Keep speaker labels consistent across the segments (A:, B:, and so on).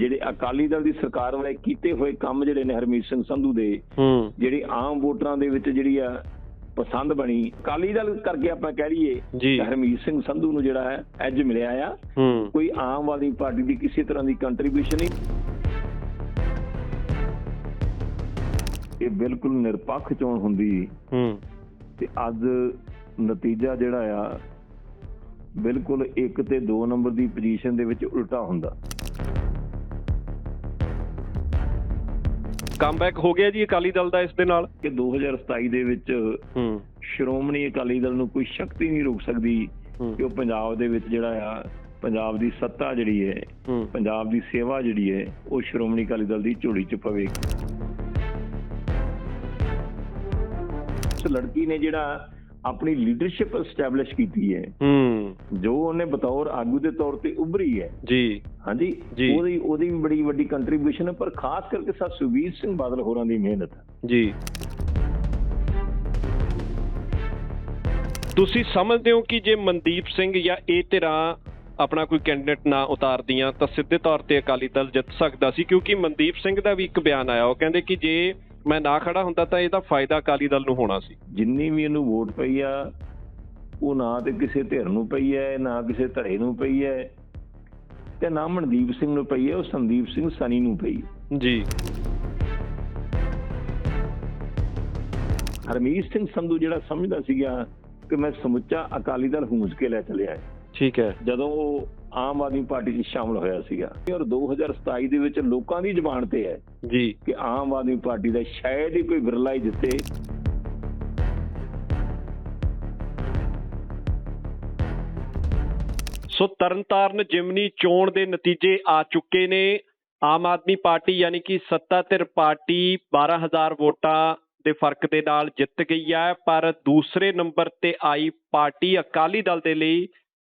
A: ਜਿਹੜੇ ਅਕਾਲੀ ਦਲ ਦੀ ਸਰਕਾਰ ਵਾਲੇ ਕੀਤੇ ਹੋਏ ਕੰਮ ਜਿਹੜੇ ਨੇ ਹਰਮੀਤ ਸਿੰਘ ਸੰਧੂ ਦੇ ਜਿਹੜੀ ਆਮ ਵੋਟਰਾਂ ਦੇ ਵਿੱਚ ਜਿਹੜੀ ਆ ਪਸੰਦ ਬਣੀ ਅਕਾਲੀ ਦਲ ਕਰਕੇ ਆਪਾਂ ਕਹਿ ਲਈਏ ਹਰਮੀਤ ਸਿੰਘ ਸੰਧੂ ਨੂੰ ਜਿਹੜਾ ਹੈ ਐਜ ਮਿਲਿਆ ਆ। ਕੋਈ ਆਮ ਆਦਮੀ ਪਾਰਟੀ ਦੀ ਕਿਸੇ ਤਰ੍ਹਾਂ ਦੀ ਕੰਟਰੀਬਿਊਸ਼ਨ ਨਹੀਂ। ਇਹ ਬਿਲਕੁਲ ਨਿਰਪੱਖ ਚੋਣ ਹੁੰਦੀ।
B: ਹੂੰ।
A: ਤੇ ਅੱਜ ਨਤੀਜਾ ਜਿਹੜਾ ਆ ਬਿਲਕੁਲ 1 ਤੇ 2 ਨੰਬਰ ਦੀ ਪੋਜੀਸ਼ਨ ਦੇ ਵਿੱਚ ਉਲਟਾ ਹੁੰਦਾ।
B: ਕਮਬੈਕ ਹੋ ਗਿਆ ਜੀ ਅਕਾਲੀ ਦਲ ਦਾ ਇਸ ਦੇ ਨਾਲ?
A: ਕਿ 2027 ਦੇ ਵਿੱਚ
B: ਹੂੰ।
A: ਸ਼੍ਰੋਮਣੀ ਅਕਾਲੀ ਦਲ ਨੂੰ ਕੋਈ ਸ਼ਕਤੀ ਨਹੀਂ ਰੋਕ ਸਕਦੀ ਕਿ ਉਹ ਪੰਜਾਬ ਦੇ ਵਿੱਚ ਜਿਹੜਾ ਆ ਪੰਜਾਬ ਦੀ ਸੱਤਾ ਜਿਹੜੀ ਹੈ ਪੰਜਾਬ ਦੀ ਸੇਵਾ ਜਿਹੜੀ ਹੈ ਉਹ ਸ਼੍ਰੋਮਣੀ ਅਕਾਲੀ ਦਲ ਦੀ ਝੋਲੀ 'ਚ ਪਵੇਗੀ ਉਸ ਲੜਕੀ ਨੇ ਜਿਹੜਾ ਆਪਣੀ ਲੀਡਰਸ਼ਿਪ ਐਸਟੈਬਲਿਸ਼ ਕੀਤੀ ਹੈ।
B: ਹੂੰ।
A: ਜੋ ਉਹਨੇ ਬਤੌਰ ਆਗੂ ਦੇ ਤੌਰ ਤੇ ਉੱਭਰੀ ਹੈ।
B: ਜੀ।
A: ਹਾਂਜੀ। ਉਹਦੀ ਉਹਦੀ ਵੀ ਬੜੀ ਵੱਡੀ ਕੰਟਰੀਬਿਊਸ਼ਨ ਹੈ ਪਰ ਖਾਸ ਕਰਕੇ ਸਾ ਸੁਖਬੀਰ ਸਿੰਘ ਬਾਦਲ ਹੋਰਾਂ ਦੀ ਮਿਹਨਤ।
B: ਜੀ। ਤੁਸੀਂ ਸਮਝਦੇ ਹੋ ਕਿ ਜੇ ਮਨਦੀਪ ਸਿੰਘ ਜਾਂ ਇਹ ਧਿਰਾਂ ਆਪਣਾ ਕੋਈ ਕੈਂਡੀਡੇਟ ਨਾ ਉਤਾਰਦੀਆਂ ਤਾਂ ਸਿੱਧੇ ਤੌਰ ਤੇ ਅਕਾਲੀ ਦਲ ਜਿੱਤ ਸਕਦਾ ਸੀ ਕਿਉਂਕਿ ਮਨਦੀਪ ਸਿੰਘ ਦਾ ਵੀ ਇੱਕ ਬਿਆਨ ਆਇਆ। ਉਹ ਕਹਿੰਦੇ ਕਿ ਜੇ ਮੈਂ ਨਾ ਖੜਾ ਹੁੰਦਾ ਤਾਂ ਇਹਦਾ ਫਾਇਦਾ ਅਕਾਲੀ ਦਲ ਨੂੰ ਹੋਣਾ ਸੀ।
A: ਜਿੰਨੀ ਵੀ ਇਹਨੂੰ ਵੋਟ ਪਈ ਆ ਉਹ ਨਾ ਤੇ ਕਿਸੇ ਧਿਰ ਨੂੰ ਪਈ ਹੈ ਨਾ ਕਿਸੇ ਧੜੇ ਨੂੰ ਪਈ ਹੈ ਤੇ ਨਾ ਮਨਦੀਪ ਸਿੰਘ ਨੂੰ ਪਈ ਹੈ ਉਹ ਸੰਦੀਪ ਸਿੰਘ ਸਨੀ ਨੂੰ ਪਈ।
B: ਜੀ।
A: ਹਰਮੀਤ ਸਿੰਘ ਸੰਧੂ ਜਿਹੜਾ ਸਮਝਦਾ ਸੀਗਾ ਕਿ ਮੈਂ ਸਮੁੱਚਾ ਅਕਾਲੀ ਦਲ ਹੂੰਜ ਕੇ ਲੈ ਚੱਲਿਆ ਹੈ
B: ਠੀਕ ਹੈ
A: ਜਦੋਂ ਉਹ ਆਮ ਆਦਮੀ ਪਾਰਟੀ 'ਚ ਸ਼ਾਮਲ ਹੋਇਆ ਸੀਗਾ। ਔਰ 2027 ਦੇ ਵਿੱਚ ਲੋਕਾਂ ਦੀ ਜ਼ੁਬਾਨ ਤੇ ਹੈ
B: ਜੀ।
A: ਕਿ ਆਮ ਆਦਮੀ ਪਾਰਟੀ ਦਾ ਸ਼ਾਇਦ ਹੀ ਕੋਈ ਵਿਰਲਾ ਹੀ ਜਿੱਤੇ।
B: ਸੋ ਤਰਨਤਾਰਨ ਜਿਮਨੀ ਚੋਣ ਦੇ ਨਤੀਜੇ ਆ ਚੁੱਕੇ ਨੇ। ਆਮ ਆਦਮੀ ਪਾਰਟੀ ਯਾਨੀ ਕਿ ਸੱਤਾ ਧਿਰ ਪਾਰਟੀ 12000 ਵੋਟਾਂ ਦੇ ਫ਼ਰਕ ਦੇ ਨਾਲ ਜਿੱਤ ਗਈ ਹੈ ਪਰ ਦੂਸਰੇ ਨੰਬਰ ਤੇ ਆਈ ਪਾਰਟੀ ਅਕਾਲੀ ਦਲ ਦੇ ਲਈ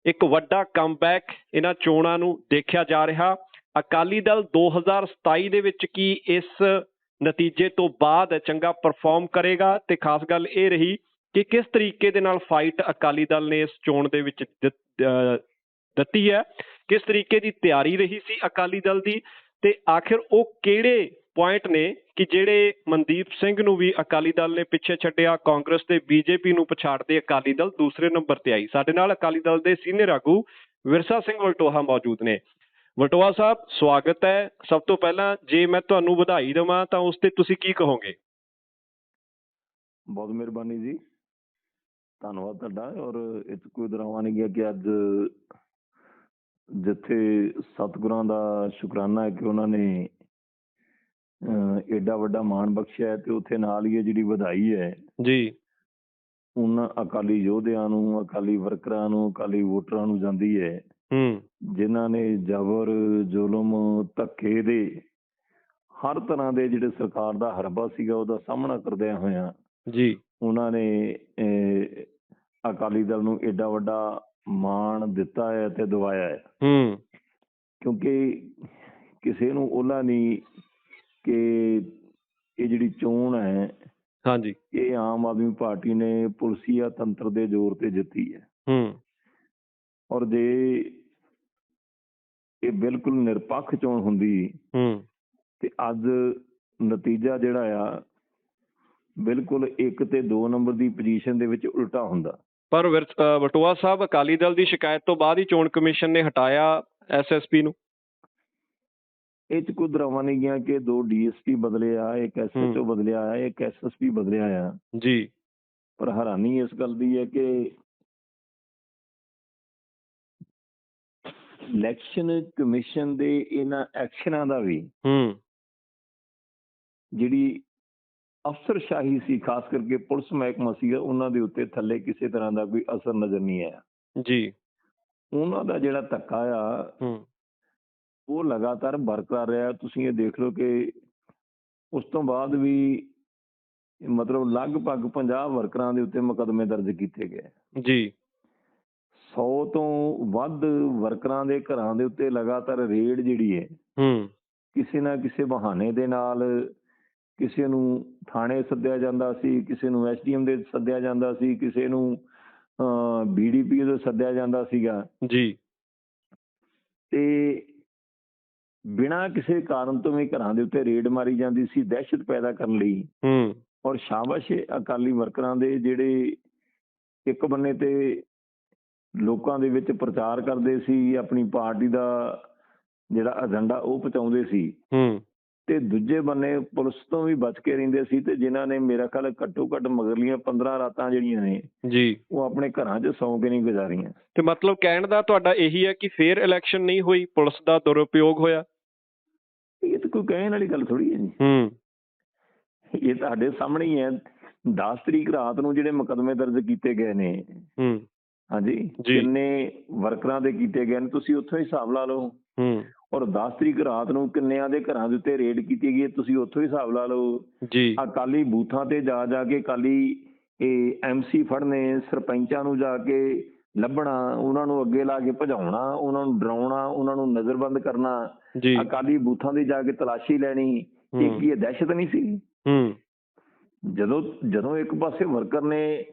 B: ਇੱਕ ਵੱਡਾ ਕਮਬੈਕ ਇਹਨਾਂ ਚੋਣਾਂ ਨੂੰ ਦੇਖਿਆ ਜਾ ਰਿਹਾ। ਅਕਾਲੀ ਦਲ 2027 ਦੇ ਵਿੱਚ ਕੀ ਇਸ ਨਤੀਜੇ ਤੋਂ ਬਾਅਦ ਚੰਗਾ ਪਰਫਾਰਮ ਕਰੇਗਾ ਤੇ ਖਾਸ ਗੱਲ ਇਹ ਰਹੀ ਕਿ ਕਿਸ ਤਰੀਕੇ ਦੇ ਨਾਲ ਫਾਈਟ ਅਕਾਲੀ ਦਲ ਨੇ ਇਸ ਚੋਣ ਦੇ ਵਿੱਚ ਦਿੱਤੀ ਹੈ, ਕਿਸ ਤਰੀਕੇ ਦੀ ਤਿਆਰੀ ਰਹੀ ਸੀ ਅਕਾਲੀ ਦਲ ਦੀ ਤੇ ਆਖਿਰ ਉਹ ਕਿਹੜੇ ਪੁਆਇੰਟ ਨੇ ਕਿ ਜਿਹੜੇ ਮਨਦੀਪ ਸਿੰਘ ਨੂੰ ਵੀ ਅਕਾਲੀ ਦਲ ਨੇ ਪਿੱਛੇ ਛੱਡਿਆ, ਕਾਂਗਰਸ ਤੇ ਬੀਜੇਪੀ ਨੂੰ ਪਛਾੜਦੇ ਅਕਾਲੀ ਦਲ ਦੂਸਰੇ ਨੰਬਰ ਤੇ ਆਈ। ਸਾਡੇ ਨਾਲ ਅਕਾਲੀ ਦਲ ਦੇ ਸੀਨੀਅਰ ਆਗੂ ਵਿਰਸਾ ਸਿੰਘ ਵਲਟੋਹਾ ਮੌਜੂਦ ਨੇ। ਵਲਟੋਹਾ ਸਾਹਿਬ, ਸਵਾਗਤ ਹੈ। ਸਭ ਤੋਂ ਪਹਿਲਾਂ ਜੇ ਮੈਂ ਤੁਹਾਨੂੰ ਵਧਾਈ ਦੇਵਾਂ, ਤਾਂ ਉਸ ਤੇ ਤੁਸੀਂ ਕੀ ਕਹੋਗੇ?
A: ਬਹੁਤ ਮਿਹਰਬਾਨੀ ਜੀ। ਧੰਨਵਾਦ ਤੁਹਾਡਾ। ਔਰ ਇਹ ਕੋਈ ਦਰਾਵਾ ਨਹੀਂ ਗਿਆ ਕਿ ਅੱਜ ਜਿੱਥੇ ਸਤਿਗੁਰਾਂ ਦਾ ਸ਼ੁਕਰਾਨਾ ਹੈ ਕਿ ਉਹਨਾਂ ਨੇ ਏਡਾ ਵੱਡਾ ਮਾਣ ਬਖਸ਼ਿਆ ਹੈ ਤੇ ਉੱਥੇ ਨਾਲ ਹੀ ਇਹ ਜਿਹੜੀ ਵਧਾਈ ਹੈ
B: ਜੀ।
A: ਉਹਨਾਂ ਅਕਾਲੀ ਯੋਧਿਆਂ ਨੂੰ ਅਕਾਲੀ ਵਰਕਰਾਂ ਨੂੰ ਅਕਾਲੀ ਵੋਟਰਾਂ ਨੂੰ ਜਾਂਦੀ ਹੈ।
B: ਹੂੰ।
A: ਜਿਨ੍ਹਾਂ ਨੇ ਜ਼ਬਰ ਜ਼ੁਲਮ ਧੱਕੇ ਦੇ ਹਰ ਤਰ੍ਹਾਂ ਦੇ ਜਿਹੜੇ ਸਰਕਾਰ ਦਾ ਹਰਬਾ ਸੀਗਾ ਉਹਦਾ ਸਾਹਮਣਾ ਕਰਦਿਆਂ ਹੋਇਆਂ
B: ਜੀ।
A: ਉਹਨਾਂ ਨੇ ਅਕਾਲੀ ਦਲ ਨੂੰ ਏਡਾ ਵੱਡਾ ਮਾਣ ਦਿੱਤਾ ਹੈ ਤੇ ਦਵਾਇਆ ਹੈ।
B: ਹੂੰ।
A: ਕਿਉਂਕਿ ਕਿਸੇ ਨੂੰ ਉਹਨਾਂ ਨਹੀਂ ਕਿ ਇਹ ਜਿਹੜੀ ਚੋਣ ਹੈ
B: ਹਾਂਜੀ।
A: ਇਹ ਆਮ ਆਦਮੀ ਪਾਰਟੀ ਨੇ ਪੁਲਸੀਆ ਤੰਤਰ ਦੇ ਜ਼ੋਰ ਤੇ ਜਿੱਤੀ ਹੈ।
B: ਹੂੰ।
A: ਔਰ ਜੇ ਇਹ ਬਿਲਕੁਲ ਨਿਰਪੱਖ ਚੋਣ ਹੁੰਦੀ
B: ਹੂੰ।
A: ਤੇ ਅੱਜ ਨਤੀਜਾ ਜਿਹੜਾ ਆ ਬਿਲਕੁਲ 1 ਤੇ 2 ਨੰਬਰ ਦੀ ਪੋਜੀਸ਼ਨ ਦੇ ਵਿੱਚ ਉਲਟਾ ਹੁੰਦਾ।
B: ਪਰ ਵਟੋਆ ਸਾਹਿਬ ਅਕਾਲੀ ਦਲ ਦੀ ਸ਼ਿਕਾਇਤ ਤੋਂ ਬਾਅਦ ਹੀ ਚੋਣ ਕਮਿਸ਼ਨ ਨੇ ਹਟਾਇਆ ਐਸਐਸਪੀ ਨੂੰ।
A: ਇਹ ਚ ਕੋਈ ਦਰਾਵਾ ਨਹੀਂ ਗਿਆ ਕਿ ਦੋ ਡੀਐਸਪੀ ਬਦਲੇ ਆ ਇੱਕ ਐਸਐਚਓ ਬਦਲਿਆ ਆ ਇੱਕ ਐਸਐਸਪੀ ਬਦਲਿਆ ਆ
B: ਜੀ।
A: ਪਰ ਹੈਰਾਨੀ ਇਸ ਗੱਲ ਦੀ ਹੈ ਕਿ ਇਲੈਕਸ਼ਨ ਕਮਿਸ਼ਨ ਦੇ ਇਹਨਾਂ ਐਕਸ਼ਨਾਂ ਦਾ ਵੀ
B: ਹੂੰ।
A: ਜਿਹੜੀ ਅਫਸਰਸ਼ਾਹੀ ਸੀ ਖਾਸ ਕਰਕੇ ਪੁਲਿਸ ਮਹਿਕਮਾ ਸੀਗਾ ਉਹਨਾਂ ਦੇ ਉੱਤੇ ਥੱਲੇ ਕਿਸੇ ਤਰ੍ਹਾਂ ਦਾ ਕੋਈ ਅਸਰ ਨਜ਼ਰ ਨਹੀਂ ਆਇਆ।
B: ਜੀ।
A: ਉਹਨਾਂ ਦਾ ਜਿਹੜਾ ਧੱਕਾ ਆ
B: ਹੂੰ।
A: ਉਹ ਲਗਾਤਾਰ ਬਰਕਰਾਰ ਰਿਹਾ। ਤੁਸੀਂ ਇਹ ਦੇਖ ਲਓ ਕਿ ਉਸ ਤੋਂ ਬਾਅਦ ਵੀ ਮਤਲਬ ਲਗਭਗ 50 ਵਰਕਰਾਂ ਦੇ ਉੱਤੇ ਮੁਕੱਦਮੇ ਦਰਜ ਕੀਤੇ ਗਏ।
B: ਜੀ।
A: 100 ਤੋਂ ਵੱਧ ਵਰਕਰਾਂ ਦੇ ਘਰਾਂ ਦੇ ਉੱਤੇ ਲਗਾਤਾਰ ਰੇਡ ਜਿਹੜੀ ਹੈ
B: ਹੂੰ।
A: ਕਿਸੇ ਨਾ ਕਿਸੇ ਬਹਾਨੇ ਦੇ ਨਾਲ ਕਿਸੇ ਨੂੰ ਥਾਣੇ ਸੱਦਿਆ ਜਾਂਦਾ ਸੀ ਕਿਸੇ ਨੂੰ ਐਸਡੀਐਮ ਦੇ ਸੱਦਿਆ ਜਾਂਦਾ ਸੀ ਕਿਸੇ ਨੂੰ ਬੀਡੀਪੀ ਦੇ ਸੱਦਿਆ ਜਾਂਦਾ ਸੀਗਾ।
B: ਜੀ।
A: ਤੇ ਬਿਨਾਂ ਕਿਸੇ ਕਾਰਨ ਤੋਂ ਵੀ ਘਰਾਂ ਦੇ ਉੱਤੇ ਰੇਡ ਮਾਰੀ ਜਾਂਦੀ ਸੀ ਦਹਿਸ਼ਤ ਪੈਦਾ ਕਰਨ ਲਈ।
B: ਹੂੰ।
A: ਔਰ ਸ਼ਾਬਾਸ਼ ਅਕਾਲੀ ਵਰਕਰਾਂ ਦੇ ਜਿਹੜੇ ਇੱਕ ਬੰਨੇ ਤੇ ਲੋਕਾਂ ਦੇ ਵਿੱਚ ਪ੍ਰਚਾਰ ਕਰਦੇ ਸੀ ਆਪਣੀ ਪਾਰਟੀ ਦਾ ਜਿਹੜਾ ਏਜੰਡਾ ਉਹ ਪਹੁੰਚਾਉਂਦੇ ਸੀ।
B: ਹੂੰ।
A: ਤੇ ਦੂਜੇ ਬੰਨੇ ਪੁਲਿਸ ਤੋਂ ਵੀ ਬਚ ਕੇ ਰਹਿੰਦੇ ਸੀ ਤੇ ਜਿਨ੍ਹਾਂ ਨੇ ਮੇਰਾ ਖਿਆਲ ਘੱਟੋ ਘੱਟ ਮਗਰਲੀਆਂ 15 ਰਾਤਾਂ ਜਿਹੜੀਆਂ ਨੇ
B: ਜੀ।
A: ਉਹ ਆਪਣੇ ਘਰਾਂ 'ਚ ਸੌਂ ਕੇ ਨਹੀਂ ਗੁਜ਼ਾਰੀਆਂ।
B: ਤੇ ਮਤਲਬ ਕਹਿਣ ਦਾ ਤੁਹਾਡਾ ਇਹੀ ਹੈ ਕਿ ਫੇਰ ਇਲੈਕਸ਼ਨ ਨਹੀਂ ਹੋਈ ਪੁਲਿਸ ਦਾ ਦੁਰਉਪਯੋਗ ਹੋਇਆ।
A: ਇਹ ਤਾਂ ਕੋਈ ਕਹਿਣ ਵਾਲੀ ਗੱਲ ਥੋੜੀ ਹੈ ਜੀ।
B: ਹੂੰ।
A: ਇਹ ਤੁਹਾਡੇ ਸਾਹਮਣੇ ਹੀ ਹੈ। 10 ਤਰੀਕ ਰਾਤ ਨੂੰ ਜਿਹੜੇ ਮੁਕੱਦਮੇ ਦਰਜ ਕੀਤੇ ਗਏ ਨੇ।
B: ਹੂੰ।
A: ਹਾਂਜੀ। ਕਿੰਨੇ ਵਰਕਰਾਂ ਦੇ ਕੀਤੇ ਗਏ ਨੇ? ਤੁਸੀਂ ਉੱਥੋਂ ਹੀ ਹਿਸਾਬ ਲਾ ਲਓ।
B: ਹੂੰ।
A: ਔਰ 10 ਤਰੀਕ ਰਾਤ ਨੂੰ ਕਿੰਨਿਆਂ ਦੇ ਘਰਾਂ ਦੇ ਉੱਤੇ ਰੇਡ ਕੀਤੀ ਗਈ ਹੈ, ਤੁਸੀਂ ਉੱਥੋਂ ਹੀ ਹਿਸਾਬ ਲਾ ਲਓ।
B: ਜੀ।
A: ਅਕਾਲੀ ਬੂਥਾਂ ਤੇ ਜਾ ਜਾ ਕੇ ਅਕਾਲੀ ਇਹ ਐਮਸੀ ਫੜਨੇ ਸਰਪੰਚਾਂ ਨੂੰ ਜਾ ਕੇ ਲੱਭਣਾ ਉਹਨਾਂ ਨੂੰ ਅੱਗੇ ਲਾ ਕੇ ਭਜਾਉਣਾ ਉਹਨਾਂ ਨੂੰ ਡਰਾਉਣਾ ਉਹਨਾਂ ਨੂੰ ਨਜ਼ਰਬੰਦ ਕਰਨਾ। ਅਕਾਲੀ ਬੂਥਾਂ ਦੀ ਜਾ ਕੇ ਤਲਾਸ਼ੀ ਲੈਣੀ ਇਹ ਕੀ ਇਹ ਦਹਿਸ਼ਤ ਨਹੀਂ ਸੀ?
B: ਹੂੰ।
A: ਜਦੋਂ ਜਦੋਂ ਇੱਕ ਪਾਸੇ ਵਰਕਰ ਨੇ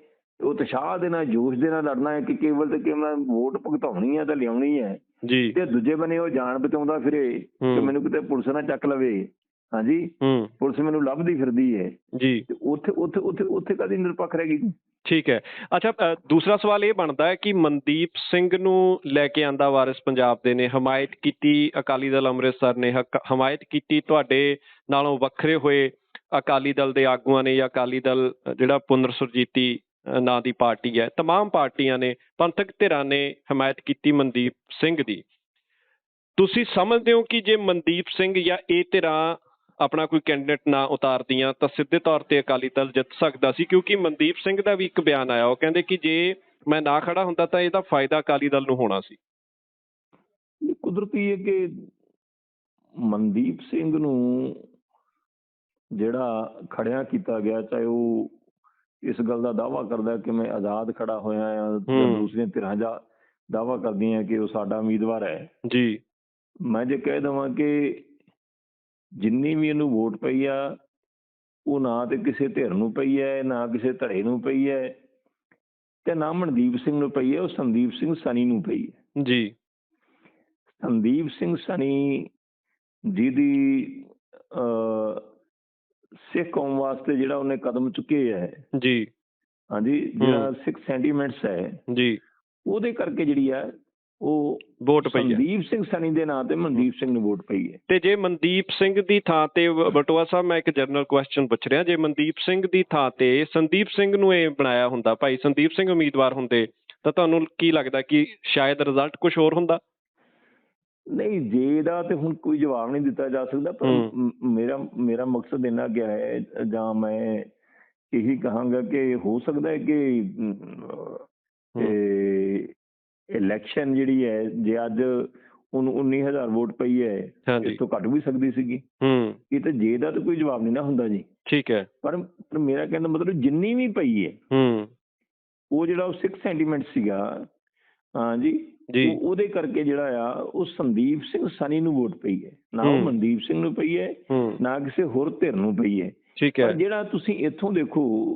A: ਉਤਸ਼ਾਹ ਦੇ ਨਾਲ ਜੋਸ਼ ਦੇ ਨਾਲ ਲੜਨਾ ਹੈ ਕਿ ਕੇਵਲ ਤੇ ਕੇਵਲ ਵੋਟ ਭੁਗਤਾਉਣੀ ਹੈ ਤਾਂ ਲਿਆਉਣੀ ਹੈ
B: ਜੀ।
A: ਤੇ ਦੂਜੇ ਬੰਨੇ ਉਹ ਜਾਣ ਬਚਾਉਂਦਾ ਫਿਰੇ ਕਿ ਮੈਨੂੰ ਕਿਤੇ ਪੁਲਿਸ ਨਾ ਚੱਕ ਲਵੇ। ਹਾਂਜੀ? ਪੁਲਿਸ ਮੈਨੂੰ ਲੱਭਦੀ ਫਿਰਦੀ ਹੈ।
B: ਜੀ।
A: ਉੱਥੇ ਉੱਥੇ ਉੱਥੇ ਉੱਥੇ ਕਦੀ ਨਿਰਪੱਖ ਰਹਿ ਗਈ?
B: ਠੀਕ ਹੈ ਅੱਛਾ ਅ, ਦੂਸਰਾ ਸਵਾਲ ਇਹ ਬਣਦਾ ਹੈ ਕਿ ਮਨਦੀਪ ਸਿੰਘ ਨੂੰ ਲੈ ਕੇ ਆਂਦਾ ਵਾਰਿਸ ਪੰਜਾਬ ਦੇ ਨੇ ਹਮਾਇਤ ਕੀਤੀ ਅਕਾਲੀ ਦਲ ਅੰਮ੍ਰਿਤਸਰ ਨੇ ਹਕ- ਹਮਾਇਤ ਕੀਤੀ ਤੁਹਾਡੇ ਨਾਲੋਂ ਵੱਖਰੇ ਹੋਏ ਅਕਾਲੀ ਦਲ ਦੇ ਆਗੂਆਂ ਨੇ ਜਾਂ ਅਕਾਲੀ ਦਲ ਅ, ਜਿਹੜਾ ਪੁਨਰ ਸੁਰਜੀਤੀ ਅ, ਨਾਂ ਦੀ ਪਾਰਟੀ ਹੈ तमाम ਪਾਰਟੀਆਂ ਨੇ ਪੰਥਕ ਧਿਰਾਂ ਨੇ ਹਮਾਇਤ ਕੀਤੀ ਮਨਦੀਪ ਸਿੰਘ ਦੀ ਤੁਸੀਂ ਸਮਝਦੇ ਹੋ ਕਿ ਜੇ ਮਨਦੀਪ ਸਿੰਘ ਜਾਂ ਇਹ ਧਿਰਾਂ ਆਪਣਾ ਕੋਈ ਕੈਂਡੀਡੇਟ ਨਾ ਉਤਾਰਦੀਆਂ ਤਾਂ ਸਿੱਧੇ ਤੌਰ ਤੇ ਅਕਾਲੀ ਦਲ ਜਿੱਤ ਸਕਦਾ ਸੀ ਕਿਉਂਕਿ ਮਨਦੀਪ ਸਿੰਘ ਦਾ ਵੀ ਇੱਕ ਬਿਆਨ ਆਇਆ। ਉਹ ਕਹਿੰਦੇ ਕਿ ਜੇ ਮੈਂ ਨਾ ਖੜਾ ਹੁੰਦਾ ਤਾਂ ਇਹਦਾ ਫਾਇਦਾ ਅਕਾਲੀ ਦਲ ਨੂੰ ਹੋਣਾ ਸੀ।
A: ਕੁਦਰਤੀ ਹੈ ਕਿ ਮਨਦੀਪ ਸਿੰਘ ਨੂੰ ਜਿਹੜਾ ਖੜਿਆ ਕੀਤਾ ਗਿਆ ਚਾਹੇ ਉਹ ਇਸ ਗੱਲ ਦਾ ਦਾਵਾ ਕਰਦਾ ਕਿ ਮੈਂ ਆਜ਼ਾਦ ਖੜਾ ਹੋਇਆ ਆ। ਦੂਸਰੀਆਂ ਧਿਰਾਂ ਦਾ ਦਾਵਾ ਕਰਦੀਆਂ ਕਿ ਉਹ ਸਾਡਾ ਉਮੀਦਵਾਰ ਹੈ।
B: ਜੀ।
A: ਮੈਂ ਜੇ ਕਹਿ ਦਵਾਂ ਕਿ ਜਿੰਨੀ ਵੀ ਇਹਨੂੰ ਵੋਟ ਪਈ ਆ ਉਹ ਨਾ ਤੇ ਕਿਸੇ ਧਿਰ ਨੂੰ ਪਈ ਹੈ ਨਾ ਕਿਸੇ ਧੜੇ ਨੂੰ ਪਈ ਹੈ ਤੇ ਨਾ ਮਨਦੀਪ ਸਿੰਘ ਨੂੰ ਪਈ ਹੈ ਉਹ ਸੰਦੀਪ ਸਿੰਘ ਸਨੀ ਨੂੰ ਪਈ ਹੈ
B: ਜੀ।
A: ਸੰਦੀਪ ਸਿੰਘ ਸਨੀ ਜਿਹਦੀ ਅ ਸਿੱਖ ਕੌਮ ਵਾਸਤੇ ਜਿਹੜਾ ਉਹਨੇ ਕਦਮ ਚੁੱਕੇ ਹੈ
B: ਜੀ।
A: ਹਾਂਜੀ ਜਿਹੜਾ ਸਿੱਖ ਸੈਂਟੀਮੈਂਟਸ ਹੈ
B: ਜੀ।
A: ਉਹਦੇ ਕਰਕੇ ਜਿਹੜੀ ਹੈ ਉਹ
B: ਵੋਟ ਪਈ ਹੈ।
A: ਸੰਦੀਪ ਸਿੰਘ ਸਨੀ ਦੇ ਨਾਂ ਤੇ ਮਨਦੀਪ ਸਿੰਘ ਨੂੰ ਵੋਟ ਪਈ ਹੈ।
B: ਤੇ ਜੇ ਮਨਦੀਪ ਸਿੰਘ ਦੀ ਥਾਂ ਤੇ ਵ- ਬਟੂਆ ਸਾਹਿਬ ਮੈਂ ਇੱਕ ਜਨਰਲ ਕੁਐਸਚਨ ਪੁੱਛ ਰਿਹਾ। ਜੇ ਮਨਦੀਪ ਸਿੰਘ ਦੀ ਥਾਂ ਤੇ ਸੰਦੀਪ ਸਿੰਘ ਨੂੰ ਇਹ ਬਣਾਇਆ ਹੁੰਦਾ ਭਾਈ ਸੰਦੀਪ ਸਿੰਘ ਉਮੀਦਵਾਰ ਹੁੰਦੇ ਤਾਂ ਤੁਹਾਨੂੰ ਕੀ ਲੱਗਦਾ ਕਿ ਸ਼ਾਇਦ ਰਿਜ਼ਲਟ ਕੁਝ ਹੋਰ ਹੁੰਦਾ?
A: ਨਹੀਂ ਜੇ ਦਾ ਤੇ ਹੁਣ ਕੋਈ ਜਵਾਬ ਨਹੀਂ ਦਿੱਤਾ ਜਾ ਸਕਦਾ ਪਰ ਮੇਰਾ ਮੇਰਾ ਮਕਸਦ ਇਹਨਾਂ ਗਿਆ ਹੈ ਜਾਂ ਮੈਂ ਇਹੀ ਕਹਾਂਗਾ ਕਿ ਹੋ ਸਕਦਾ ਹੈ ਕਿ ਇਲੈਕਸ਼ਨ ਜਿਹੜੀ ਹੈ ਜੇ ਅੱਜ ਉਹਨੂੰ 19000 ਵੋਟ ਪਈ ਹੈ ਇਸ ਤੋਂ ਘੱਟ ਵੀ ਸਕਦੀ ਸੀਗੀ।
B: ਹੂੰ।
A: ਇਹ ਤਾਂ ਜੇ ਦਾ ਤਾਂ ਕੋਈ ਜਵਾਬ ਨਹੀਂ ਨਾ ਹੁੰਦਾ ਜੀ।
B: ਠੀਕ ਹੈ।
A: ਪਰ ਪਰ ਮੇਰਾ ਕਹਿਣ ਦਾ ਮਤਲਬ ਜਿੰਨੀ ਵੀ ਪਈ ਹੈ
B: ਹੂੰ।
A: ਉਹ ਜਿਹੜਾ ਉਹ ਸਿੱਖ ਸੈਂਟੀਮੈਂਟ ਸੀਗਾ ਹਾਂਜੀ
B: ਜੀ
A: ਉਹ- ਉਹਦੇ ਕਰਕੇ ਜਿਹੜਾ ਆ ਉਹ ਸੰਦੀਪ ਸਿੰਘ ਸਨੀ ਨੂੰ ਵੋਟ ਪਈ ਹੈ। ਨਾ ਉਹ। ਮਨਦੀਪ ਸਿੰਘ ਨੂੰ ਪਈ ਹੈ ਨਾ ਕਿਸੇ ਹੋਰ ਧਿਰ ਨੂੰ ਪਈ ਹੈ।
B: ਠੀਕ
A: ਪਰ
B: ਹੈ
A: ਜਿਹੜਾ ਤੁਸੀਂ ਇੱਥੋਂ ਦੇਖੋ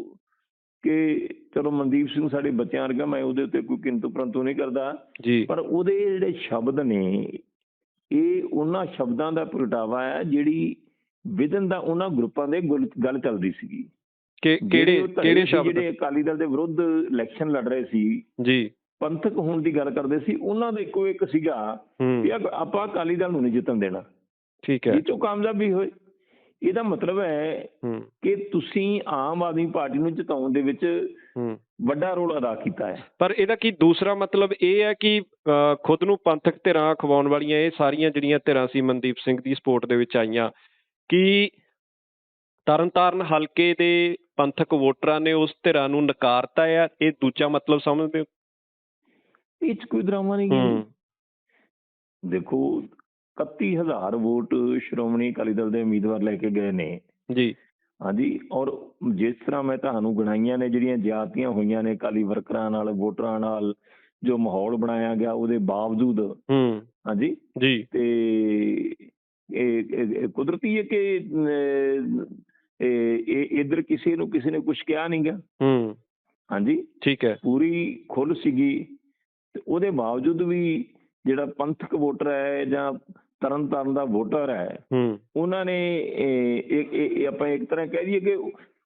A: ਕਿ ਚਲੋ ਮਨਦੀਪ ਸਿੰਘ ਸਾਡੇ ਬੱਚਿਆਂ ਵਰਗਾ ਮੈਂ ਉਹਦੇ ਉੱਤੇ ਕੋਈ ਕਿੰਤੂ ਪਰੰਤੂ ਨਹੀਂ ਕਰਦਾ। ਪਰ ਉਹਦੇ ਜਿਹੜੇ ਸ਼ਬਦ ਨੇ ਇਹ ਉਹਨਾਂ ਸ਼ਬਦਾਂ ਦਾ ਪ੍ਰਗਟਾਵਾ ਹੈ ਜਿਹੜੀ ਵਿਦਨ ਦਾ ਉਹਨਾਂ ਗਰੁੱਪਾਂ ਦੇ ਗੁਲ- ਚੱਲਦੀ ਸੀਗੀ।
B: ਕਿ ਕਿਹੜੇ ਕਿਹੜੇ ਸ਼ਬਦ?
A: ਜਿਹੜੇ ਅਕਾਲੀ ਦਲ ਦੇ ਵਿਰੁੱਧ ਇਲੈਕਸ਼ਨ ਲੜ ਰਹੇ ਸੀ।
B: ਜੀ।
A: ਪੰਥਕ ਹੋਣ ਦੀ ਗੱਲ ਕਰਦੇ ਸੀ ਉਹਨਾਂ ਦਾ ਇੱਕੋ ਇੱਕ ਸੀਗਾ ਅਗ- ਆਪਾਂ ਅਕਾਲੀ ਦਲ ਨੂੰ ਨਹੀਂ ਜਿੱਤਣ ਦੇਣਾ।
B: ਠੀਕ ਹੈ।
A: ਇਹ ਚੋਂ ਕਾਮਯਾਬੀ ਹੋਏ ਇਹਦਾ ਮਤਲਬ ਹੈ ਕਿ ਤੁਸੀਂ ਆਮ ਆਦਮੀ ਪਾਰਟੀ ਨੂੰ ਜਿਤਾਉਣ ਦੇ ਵਿੱਚ ਵੱਡਾ ਰੋਲ ਅਦਾ ਕੀਤਾ ਹੈ।
B: ਪਰ ਇਹਦਾ ਕੀ ਦੂਸਰਾ ਮਤਲਬ ਇਹ ਹੈ ਕਿ ਖੁਦ ਨੂੰ ਪੰਥਕ ਧਿਰਾਂ ਖਵਾਉਣ ਵਾਲੀਆਂ ਇਹ ਸਾਰੀਆਂ ਜਿਹੜੀਆਂ ਧਿਰਾਂ ਸੀ ਮਨਦੀਪ ਸਿੰਘ ਦੀ ਸਪੋਰਟ ਦੇ ਵਿੱਚ ਆਈਆਂ ਕਿ ਤਰਨਤਾਰਨ ਹਲਕੇ ਦੇ ਪੰਥਕ ਵੋਟਰਾਂ ਨੇ ਉਸ ਧਿਰਾਂ ਨੂੰ ਨਕਾਰਤਾ ਹੈ? ਇਹ ਦੂਜਾ ਮਤਲਬ ਸਮਝਦੇ ਹੋ?
A: ਇਹ ਚ ਕੋਈ ਡਰਾਮਾ ਨਹੀਂ ਹੈ। ਦੇਖੋ 31000 ਵੋਟ ਸ਼੍ਰੋਮਣੀ ਅਕਾਲੀ ਦਲ ਦੇ ਉਮੀਦਵਾਰ ਲੈ ਕੇ ਗਏ ਨੇ।
B: ਜੀ।
A: ਹਾਂਜੀ ਔਰ ਜਿਸ ਤਰ੍ਹਾਂ ਮੈਂ ਤੁਹਾਨੂੰ ਗਣਾਈਆਂ ਨੇ ਜਿਹੜੀਆਂ ਜ਼ਿਆਦਤੀਆਂ ਹੋਈਆਂ ਨੇ ਅਕਾਲੀ ਵਰਕਰਾਂ ਨਾਲ ਵੋਟਰਾਂ ਨਾਲ ਜੋ ਮਾਹੌਲ ਬਣਾਇਆ ਗਿਆ ਉਹਦੇ ਬਾਵਜੂਦ
B: ਹੂੰ।
A: ਹਾਂਜੀ?
B: ਜੀ।
A: ਤੇ ਇਹ ਕੁਦਰਤੀ ਹੈ ਕਿ ਇਹ ਇਧਰ ਕਿਸੇ ਨੂੰ ਕਿਸੇ ਨੇ ਕੁਝ ਕਿਹਾ ਨਹੀਂਗਾ
B: ਹੂੰ।
A: ਹਾਂਜੀ?
B: ਠੀਕ ਹੈ।
A: ਪੂਰੀ ਖੁੱਲ ਸੀਗੀ ਤੇ ਉਹਦੇ ਬਾਵਜੂਦ ਵੀ ਜਿਹੜਾ ਪੰਥਕ ਵੋਟਰ ਹੈ ਜਾਂ ਤਰਨਤਾਰਨ ਦਾ ਵੋਟਰ ਹੈ। ਉਹਨਾਂ ਨੇ ਇਹ ਆਪਾਂ ਇੱਕ ਤਰ੍ਹਾਂ ਕਹਿ ਦਈਏ ਕਿ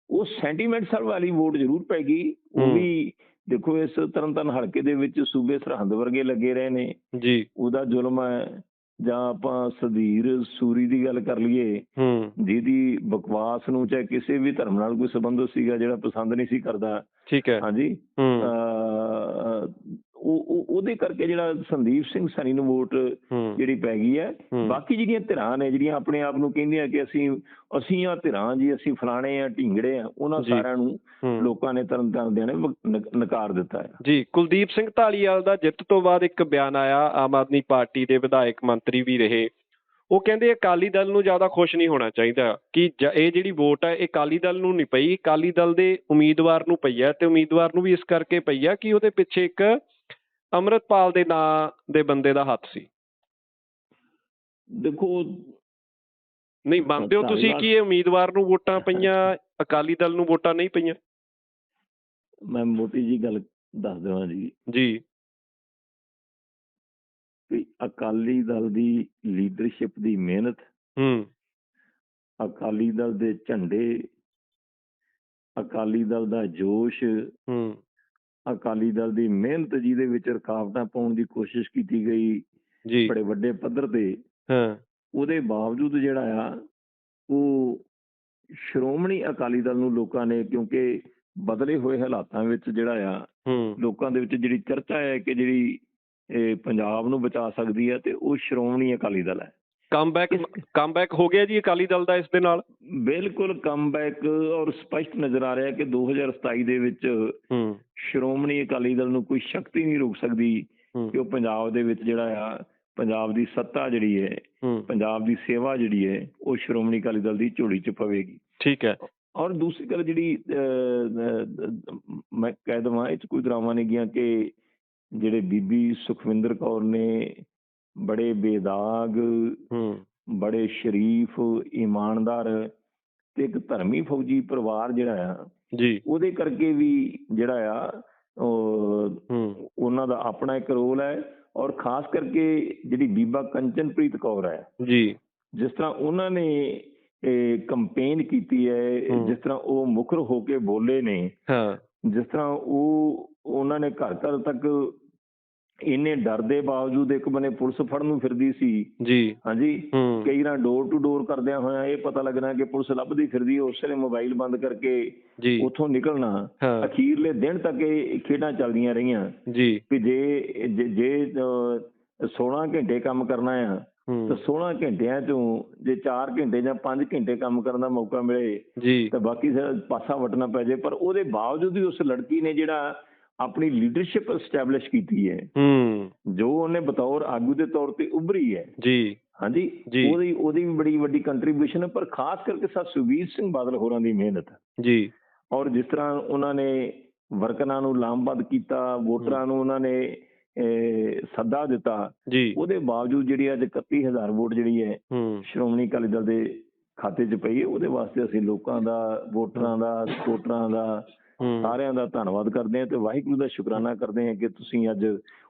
A: ਉਹ ਸੈਂਟੀਮੈਂਟਸ ਵਾਲੀ ਵੋਟ ਜ਼ਰੂਰ ਪੈਗੀ। ਉਹ
B: ਹੂੰ।
A: ਵੀ ਦੇਖੋ ਇਸ ਤਰਨਤਾਰਨ ਹਲਕੇ ਦੇ ਵਿੱਚ ਸੂਬੇ ਸਰਹੰਦ ਵਰਗੇ ਲੱਗੇ ਰਹੇ ਨੇ।
B: ਜੀ।
A: ਉਹਦਾ ਜ਼ੁਲਮ ਹੈ। ਜਾਂ ਆਪਾਂ ਸਦੀਰ ਸੂਰੀ ਦੀ ਗੱਲ ਕਰ ਲਈਏ।
B: ਹੂੰ।
A: ਜਿਹਦੀ ਬਕਵਾਸ ਨੂੰ ਚਾਹੇ ਕਿਸੇ ਵੀ ਧਰਮ ਨਾਲ ਕੋਈ ਸੰਬੰਧ ਸੀਗਾ ਜਿਹੜਾ ਪਸੰਦ ਨਹੀਂ ਸੀ ਕਰਦਾ।
B: ਠੀਕ ਹੈ।
A: ਹਾਂਜੀ। ਉਹ ਉਹ- ਉਹਦੇ ਕਰਕੇ ਜਿਹੜਾ ਸੰਦੀਪ ਸਿੰਘ ਸਨੀ ਨੂੰ ਵੋਟ ਜਿਹੜੀ ਪੈ ਗਈ ਹੈ। ਬਾਕੀ ਜਿਹੜੀਆਂ ਧਿਰਾਂ ਨੇ ਜਿਹੜੀਆਂ ਆਪਣੇ ਆਪ ਨੂੰ ਕਹਿੰਦੀਆਂ ਕਿ ਅਸੀਂ ਅਸੀਂ ਆ ਧਿਰਾਂ ਜੀ ਅਸੀਂ ਫਲਾਣੇ ਆ ਢਿੰਗੜੇ ਆ ਉਹਨਾਂ। ਸਾਰਿਆਂ ਨੂੰ ਲੋਕਾਂ ਨੇ ਤਰਨ ਤਾਰਨ ਦੇਣੇ ਨਕਾਰ ਦਿੱਤਾ ਹੈ।
B: ਜੀ ਕੁਲਦੀਪ ਸਿੰਘ ਢਾਲੀਵਾਲ ਦਾ ਜਿੱਤ ਤੋਂ ਬਾਅਦ ਇੱਕ ਬਿਆਨ ਆਇਆ। ਆਮ ਆਦਮੀ ਪਾਰਟੀ ਦੇ ਵਿਧਾਇਕ ਮੰਤਰੀ ਵੀ ਰਹੇ। ਉਹ ਕਹਿੰਦੇ ਅਕਾਲੀ ਦਲ ਨੂੰ ਜ਼ਿਆਦਾ ਖੁਸ਼ ਨਹੀਂ ਹੋਣਾ ਚਾਹੀਦਾ ਕਿ ਇਹ ਜਿਹੜੀ ਵੋਟ ਹੈ ਇਹ ਅਕਾਲੀ ਦਲ ਨੂੰ ਨਹੀਂ ਪਈ। ਅਕਾਲੀ ਦਲ ਦੇ ਉਮੀਦਵਾਰ ਨੂੰ ਪਈ ਹੈ ਤੇ ਉਮੀਦਵਾਰ ਨੂੰ ਵੀ ਇਸ ਕਰਕੇ ਪਈ ਹੈ ਕਿ ਉਹਦੇ ਪਿੱਛੇ ਇੱਕ ਅੰਮ੍ਰਿਤਪਾਲ ਦੇ ਨਾਂ ਦੇ ਬੰਦੇ ਦਾ ਹੱਥ ਸੀ।
A: ਦੇਖੋ
B: ਨਹੀਂ ਮੰਨਦੇ ਹੋ ਤੁਸੀਂ ਕਿ ਇਹ ਉਮੀਦਵਾਰ ਨੂੰ ਵੋਟਾਂ ਪਈਆਂ ਅਕਾਲੀ ਦਲ ਨੂੰ ਵੋਟਾਂ ਨਹੀਂ ਪਈਆਂ?
A: ਮੈਂ ਮੋਟੀ ਜੀ ਗੱਲ ਦੱਸ ਦੇਵਾਂ ਜੀ।
B: ਜੀ।
A: ਵੀ ਅਕਾਲੀ ਦਲ ਦੀ ਲੀਡਰਸ਼ਿਪ ਦੀ ਮਿਹਨਤ
B: ਹੂੰ।
A: ਅਕਾਲੀ ਦਲ ਦੇ ਝੰਡੇ ਅਕਾਲੀ ਦਲ ਦਾ ਜੋਸ਼
B: ਹੂੰ।
A: ਅਕਾਲੀ ਦਲ ਦੀ ਮਿਹਨਤ ਜਿਹਦੇ ਵਿੱਚ ਰੁਕਾਵਟਾਂ ਪਾਉਣ ਦੀ ਕੋਸ਼ਿਸ਼ ਕੀਤੀ ਗਈ
B: ਜੀ।
A: ਬੜੇ ਵੱਡੇ ਪੱਧਰ ਤੇ
B: ਹਾਂ।
A: ਉਹਦੇ ਬਾਵਜੂਦ ਜਿਹੜਾ ਆ ਉਹ ਸ਼੍ਰੋਮਣੀ ਅਕਾਲੀ ਦਲ ਨੂੰ ਲੋਕਾਂ ਨੇ ਕਿਉਂਕਿ ਬਦਲੇ ਹੋਏ ਹਾਲਾਤਾਂ ਵਿੱਚ ਜਿਹੜਾ ਆ ਲੋਕਾਂ ਦੇ ਵਿੱਚ ਜਿਹੜੀ ਚਰਚਾ ਹੈ ਕਿ ਜਿਹੜੀ ਪੰਜਾਬ ਨੂੰ ਬਚਾ ਸਕਦੀ ਹੈ ਤੇ ਉਹ ਸ਼੍ਰੋਮਣੀ ਅਕਾਲੀ ਦਲ ਹੈ।
B: ਕਮਬੈਕ ਕਮਬੈਕ ਹੋ ਗਿਆ ਜੀ ਅਕਾਲੀ ਦਲ ਦਾ ਇਸ ਦੇ ਨਾਲ?
A: ਬਿਲਕੁਲ ਕਮਬੈਕ ਔਰ ਸਪਸ਼ਟ ਨਜ਼ਰ ਆ ਰਿਹਾ ਕਿ 2027 ਦੇ ਵਿੱਚ ਸ਼੍ਰੋਮਣੀ ਅਕਾਲੀ ਦਲ ਨੂੰ ਕੋਈ ਸ਼ਕਤੀ ਨਹੀਂ ਰੋਕ ਸਕਦੀ ਕਿ ਉਹ ਪੰਜਾਬ ਦੇ ਵਿੱਚ ਜਿਹੜਾ ਆ ਪੰਜਾਬ ਦੀ ਸੱਤਾ ਜਿਹੜੀ ਹੈ ਪੰਜਾਬ ਦੀ ਸੇਵਾ ਜਿਹੜੀ ਹੈ ਉਹ ਸ਼੍ਰੋਮਣੀ ਅਕਾਲੀ ਦਲ ਦੀ ਝੋਲੀ 'ਚ ਪਵੇਗੀ।
B: ਠੀਕ ਹੈ।
A: ਔਰ ਦੂਸਰੀ ਗੱਲ ਜਿਹੜੀ ਮੈਂ ਕਹਿ ਦਵਾਂ ਇਹ 'ਚ ਕੋਈ ਡਰਾਮਾ ਨਹੀਂ ਗਿਆ ਕਿ ਜਿਹੜੇ ਬੀਬੀ ਸੁਖਵਿੰਦਰ ਕੌਰ ਨੇ ਬੜੇ ਬੇਦਾਗ
B: ਹੂੰ।
A: ਬੜੇ ਸ਼ਰੀਫ ਇਮਾਨਦਾਰ ਤੇ ਇੱਕ ਧਰਮੀ ਫੌਜੀ ਪਰਿਵਾਰ ਜਿਹੜਾ ਆ
B: ਜੀ।
A: ਉਹਦੇ ਕਰਕੇ ਵੀ ਜਿਹੜਾ ਆ ਉਹਨਾਂ ਦਾ ਆਪਣਾ ਇੱਕ ਰੋਲ ਹੈ ਔਰ ਖਾਸ ਕਰਕੇ ਜਿਹੜੀ ਬੀਬਾ ਕੰਚਨਪ੍ਰੀਤ ਕੌਰ ਹੈ।
B: ਜੀ।
A: ਜਿਸ ਤਰ੍ਹਾਂ ਉਹਨਾਂ ਨੇ ਕੰਪੇਨ ਕੀਤੀ ਹੈ। ਜਿਸ ਤਰ੍ਹਾਂ ਉਹ ਮੁਖਰ ਹੋ ਕੇ ਬੋਲੇ ਨੇ
B: ਹਾਂ।
A: ਜਿਸ ਤਰ੍ਹਾਂ ਉਹ ਉਹਨਾਂ ਨੇ ਘਰ ਘਰ ਤੱਕ ਇੰਨੇ ਡਰ ਦੇ ਬਾਵਜੂਦ ਇੱਕ ਬਨੇ ਪੁਲਿਸ ਫੜਨ ਨੂੰ ਫਿਰਦੀ ਸੀ।
B: ਜੀ।
A: ਹਾਂਜੀ? ਕਈ ਵਾਰ ਡੋਰ ਟੂ ਡੋਰ ਕਰਦਿਆਂ ਹੋਇਆਂ ਇਹ ਪਤਾ ਲੱਗਣਾ ਕਿ ਪੁਲਿਸ ਲੱਭਦੀ ਫਿਰਦੀ ਉਸੇ ਵੇਲੇ ਮੋਬਾਈਲ ਬੰਦ ਕਰਕੇ
B: ਜੀ।
A: ਉੱਥੋਂ ਨਿਕਲਣਾ। ਅਖੀਰਲੇ ਦਿਨ ਤੱਕ ਇਹ ਖੇਡਾਂ ਚੱਲਦੀਆਂ ਰਹੀਆਂ।
B: ਜੀ।
A: ਵੀ ਜੇ ਜੇ- ਜੇ ਅਹ, 16 ਘੰਟੇ ਕੰਮ ਕਰਨਾ ਆ ਤਾਂ
B: ਹੂੰ
A: 16 ਘੰਟਿਆਂ ਚੋਂ ਜੇ 4 ਘੰਟੇ ਜਾਂ 5 ਘੰਟੇ ਕੰਮ ਕਰਨ ਦਾ ਮੌਕਾ ਮਿਲੇ
B: ਜੀ।
A: ਤਾਂ ਬਾਕੀ ਪਾਸਾ ਵਟਣਾ ਪੈ ਜਾਏ। ਪਰ ਉਹਦੇ ਬਾਵਜੂਦ ਵੀ ਉਸ ਲੜਕੀ ਨੇ ਜਿਹੜਾ ਆਪਣੀ ਲੀਡਰਸ਼ਿਪ ਐਸਟੈਬਲਿਸ਼ ਕੀਤੀ ਹੈ।
B: ਹੂੰ।
A: ਜੋ ਉਹਨੇ ਬਤੌਰ ਆਗੂ ਦੇ ਤੌਰ ਤੇ ਉੱਭਰੀ ਹੈ।
B: ਜੀ।
A: ਹਾਂਜੀ। ਉਹਦੀ ਉਹਦੀ ਵੀ ਬੜੀ ਵੱਡੀ ਕੰਟਰੀਬਿਊਸ਼ਨ ਹੈ ਪਰ ਖਾਸ ਕਰਕੇ ਸਰ ਸੁਖਬੀਰ ਸਿੰਘ ਬਾਦਲ ਹੋਰਾਂ ਦੀ ਮਿਹਨਤ।
B: ਜੀ।
A: ਔਰ ਜਿਸ ਤਰ੍ਹਾਂ ਉਹਨਾਂ ਨੇ ਵਰਕਰਾਂ ਨੂੰ ਲਾਮਬੱਧ ਕੀਤਾ ਵੋਟਰਾਂ ਨੂੰ ਉਹਨਾਂ ਨੇ ਸੱਦਾ ਦਿੱਤਾ। ਉਹਦੇ ਬਾਵਜੂਦ ਜਿਹੜੀ ਅੱਜ 31000 ਵੋਟ ਜਿਹੜੀ ਹੈ
B: ਹੂੰ।
A: ਸ਼੍ਰੋਮਣੀ ਅਕਾਲੀ ਦਲ ਦੇ ਖਾਤੇ 'ਚ ਪਈ ਹੈ ਉਹਦੇ ਵਾਸਤੇ ਅਸੀਂ ਲੋਕਾਂ ਦਾ ਵੋਟਰਾਂ ਦਾ ਸਪੋਰਟਰਾਂ ਦਾ ਸਾਰਿਆਂ ਦਾ ਧੰਨਵਾਦ ਕਰਦੇ ਹਾਂ ਤੇ ਵਾਹਿਗੁਰੂ ਦਾ ਸ਼ੁਕਰਾਨਾ ਕਰਦੇ ਹਾਂ ਕਿ ਤੁਸੀਂ ਅੱਜ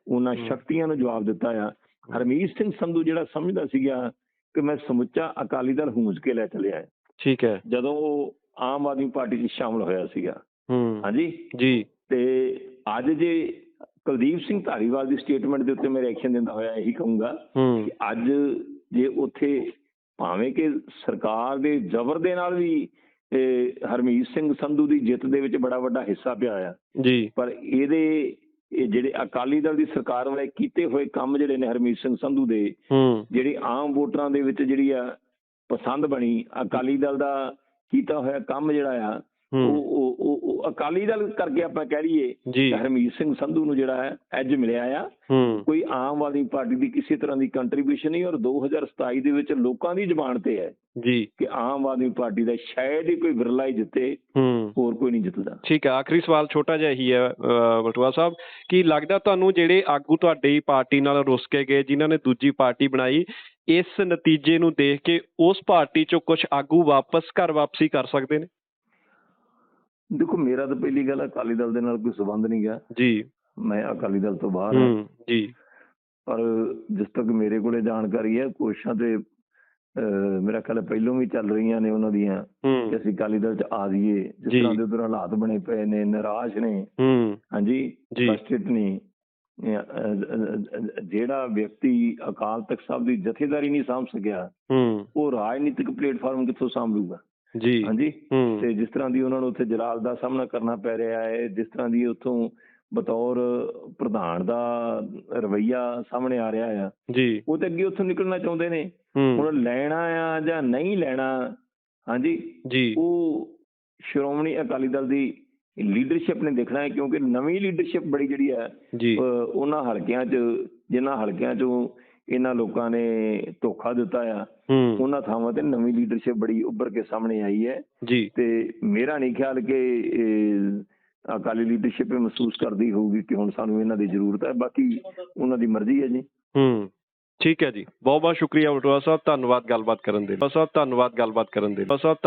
A: ਉਹਨਾਂ। ਸ਼ਕਤੀਆਂ ਨੂੰ ਜਵਾਬ ਦਿੱਤਾ ਆ। ਹਰਮੀਤ ਸਿੰਘ ਸੰਧੂ ਜਿਹੜਾ ਸਮਝਦਾ ਸੀਗਾ ਕਿ ਮੈਂ ਸਮੁੱਚਾ ਅਕਾਲੀ ਦਲ ਹੂੰਜ ਕੇ ਲੈ ਚੱਲਿਆ
B: ਠੀਕ ਹੈ।
A: ਜਦੋਂ ਉਹ ਆਮ ਆਦਮੀ ਪਾਰਟੀ 'ਚ ਸ਼ਾਮਲ ਹੋਇਆ ਸੀਗਾ। ਹਾਂਜੀ?
B: ਜੀ।
A: ਤੇ ਅੱਜ ਜੇ ਕੁਲਦੀਪ ਸਿੰਘ ਧਾਰੀਵਾਲ ਦੀ ਸਟੇਟਮੈਂਟ ਦੇ ਉੱਤੇ ਮੈਂ ਰਿਐਕਸ਼ਨ ਦਿੰਦਾ ਹੋਇਆ ਇਹੀ ਕਹੂੰਗਾ ਕਿ ਅੱਜ ਜੇ ਉੱਥੇ ਭਾਵੇਂ ਕਿ ਸਰਕਾਰ ਦੇ ਜ਼ਬਰ ਦੇ ਨਾਲ ਵੀ ਹਰਮੀਤ ਸਿੰਘ ਸੰਧੂ ਦੀ ਜਿੱਤ ਦੇ ਵਿੱਚ ਬੜਾ ਵੱਡਾ ਹਿੱਸਾ ਪਿਆ ਆ।
B: ਜੀ।
A: ਪਰ ਇਹਦੇ ਇਹ ਜਿਹੜੇ ਅਕਾਲੀ ਦਲ ਦੀ ਸਰਕਾਰ ਵਾਲੇ ਕੀਤੇ ਹੋਏ ਕੰਮ ਜਿਹੜੇ ਨੇ ਹਰਮੀਤ ਸਿੰਘ ਸੰਧੂ ਦੇ ਜਿਹੜੀ ਆਮ ਵੋਟਰਾਂ ਦੇ ਵਿੱਚ ਜਿਹੜੀ ਆ ਪਸੰਦ ਬਣੀ ਅਕਾਲੀ ਦਲ ਦਾ ਕੀਤਾ ਹੋਇਆ ਕੰਮ ਜਿਹੜਾ ਆ ਉਹ ਅਕਾਲੀ ਦਲ ਕਰਕੇ ਆਪਾਂ ਕਹਿ ਲਈਏ ਹਰਮੀਤ ਸਿੰਘ ਸੰਧੂ ਨੂੰ ਜਿਹੜਾ ਹੈ ਐਜ ਮਿਲਿਆ ਆ। ਕੋਈ ਆਮ ਆਦਮੀ ਪਾਰਟੀ ਦੀ ਕਿਸੇ ਤਰ੍ਹਾਂ ਦੀ ਕੰਟਰੀਬਿਊਸ਼ਨ ਨਹੀਂ ਔਰ 2027 ਦੇ ਵਿੱਚ ਲੋਕਾਂ ਦੀ ਜ਼ਬਾਨ ਤੇ ਹੈ
B: ਜੀ।
A: ਕਿ ਆਮ ਆਦਮੀ ਪਾਰਟੀ ਦਾ ਸ਼ਾਇਦ ਹੀ ਕੋਈ ਵਿਰਲਾ ਹੀ ਜਿੱਤੇ ਹੋਰ ਕੋਈ ਨਹੀਂ ਜਿੱਤਦਾ।
B: ਠੀਕ ਹੈ ਆਖਰੀ ਸਵਾਲ ਛੋਟਾ ਜਿਹਾ ਹੀ ਹੈ ਬਟੂਆ ਸਾਹਿਬ ਕੀ ਲੱਗਦਾ ਤੁਹਾਨੂੰ ਜਿਹੜੇ ਆਗੂ ਤੁਹਾਡੀ ਪਾਰਟੀ ਨਾਲ ਰੁੱਸ ਕੇ ਗਏ ਜਿਨ੍ਹਾਂ ਨੇ ਦੂਜੀ ਪਾਰਟੀ ਬਣਾਈ ਇਸ ਨਤੀਜੇ ਨੂੰ ਦੇਖ ਕੇ ਉਸ ਪਾਰਟੀ ਚੋਂ ਕੁਝ ਆਗੂ ਵਾਪਸ ਘਰ ਵਾਪਸੀ ਕਰ ਸਕਦੇ ਨੇ?
A: ਦੇਖੋ ਮੇਰਾ ਤਾਂ ਪਹਿਲੀ ਗੱਲ ਅਕਾਲੀ ਦਲ ਦੇ ਨਾਲ ਕੋਈ ਸਬੰਧ ਨਹੀਂ ਗਿਆ
B: ਜੀ।
A: ਮੈਂ ਅਕਾਲੀ ਦਲ ਤੋਂ ਬਾਹਰ ਹਾਂ।
B: ਜੀ।
A: ਪਰ ਜਿਸ ਤੱਕ ਮੇਰੇ ਕੋਲੇ ਜਾਣਕਾਰੀ ਹੈ ਕੋਸ਼ਿਸ਼ਾਂ ਤੇ ਮੇਰਾ ਖਿਆਲ ਪਹਿਲੋਂ ਵੀ ਚੱਲ ਰਹੀਆਂ ਨੇ ਉਹਨਾਂ ਦੀਆਂ ਕਿ ਅਸੀਂ ਅਕਾਲੀ ਦਲ ਚ ਆ ਜਾਈਏ। ਜਿਸ। ਤਰ੍ਹਾਂ ਦੇ ਉਧਰ ਹਾਲਾਤ ਬਣੇ ਪਏ ਨੇ ਨਿਰਾਸ਼ ਨੇ। ਹਾਂਜੀ?
B: ਜੀ।
A: ਫਰਸਟ੍ਰੇਟ ਨੇ ਜਿਹੜਾ ਵਿਅਕਤੀ ਅਕਾਲ ਤਖਤ ਸਾਹਿਬ ਦੀ ਜਥੇਦਾਰੀ ਨਹੀਂ ਸਾਂਭ ਸਕਿਆ ਉਹ ਰਾਜਨੀਤਿਕ ਪਲੇਟਫਾਰਮ ਕਿੱਥੋਂ ਸਾਂਭਲੂਗਾ
B: ਜੀ।
A: ਹਾਂਜੀ। ਤੇ ਜਿਸ ਤਰ੍ਹਾਂ ਦੀ ਉਹਨਾਂ ਨੂੰ ਉੱਥੇ ਜਲਾਲ ਦਾ ਸਾਹਮਣਾ ਕਰਨਾ ਪੈ ਰਿਹਾ ਹੈ ਜਿਸ ਤਰ੍ਹਾਂ ਦੀ ਉੱਥੋਂ ਬਤੌਰ ਪ੍ਰਧਾਨ ਦਾ ਰਵਈਆ ਸਾਹਮਣੇ ਆ ਰਿਹਾ ਆ
B: ਜੀ।
A: ਉਹ ਤੇ ਅੱਗੇ ਉੱਥੋਂ ਨਿਕਲਣਾ ਚਾਹੁੰਦੇ ਨੇ। ਹੁਣ ਲੈਣਾ ਆ ਜਾਂ ਨਹੀਂ ਲੈਣਾ ਹਾਂਜੀ।
B: ਜੀ।
A: ਉਹ ਸ਼੍ਰੋਮਣੀ ਅਕਾਲੀ ਦਲ ਦੀ ਲੀਡਰਸ਼ਿਪ ਨੇ ਦੇਖਣਾ ਹੈ ਕਿਉਂਕਿ ਨਵੀਂ ਲੀਡਰਸ਼ਿਪ ਬੜੀ ਜਿਹੜੀ ਹੈ ਉਹਨਾਂ ਹਲਕਿਆਂ 'ਚ ਜਿਨ੍ਹਾਂ ਹਲਕਿਆਂ 'ਚੋਂ ਇਹਨਾਂ ਲੋਕਾਂ ਨੇ ਧੋਖਾ ਦਿੱਤਾ ਆ। ਉਹਨਾਂ ਥਾਵਾਂ ਤੇ ਨਵੀਂ ਲੀਡਰਸ਼ਿਪ ਬੜੀ ਉੱਭਰ ਕੇ ਸਾਹਮਣੇ ਆਈ ਹੈ।
B: ਜੀ।
A: ਤੇ ਮੇਰਾ ਨਹੀਂ ਖਿਆਲ ਕਿ ਅਕਾਲੀ ਲੀਡਰਸ਼ਿਪ ਇਹ ਮਹਿਸੂਸ ਕਰਦੀ ਹੋਊਗੀ ਕਿ ਹੁਣ ਸਾਨੂੰ ਇਹਨਾਂ ਦੀ ਜ਼ਰੂਰਤ ਹੈ। ਬਾਕੀ ਉਹਨਾਂ ਦੀ ਮਰਜ਼ੀ ਹੈ ਜੀ।
B: ਹੂੰ। ਠੀਕ ਹੈ ਜੀ। ਬਹੁਤ ਬਹੁਤ ਸ਼ੁਕਰੀਆ ਬਟੂਆ ਸਾਹਿਬ। ਧੰਨਵਾਦ ਗੱਲਬਾਤ ਕਰਨ ਦੇ ਲਈ। ਬਸ ਸਾਹਿਬ ਧੰਨਵਾਦ ਗੱਲਬਾਤ ਕਰਨ ਦੇ ਲਈ। ਬਸ ਸਾਹਿਬ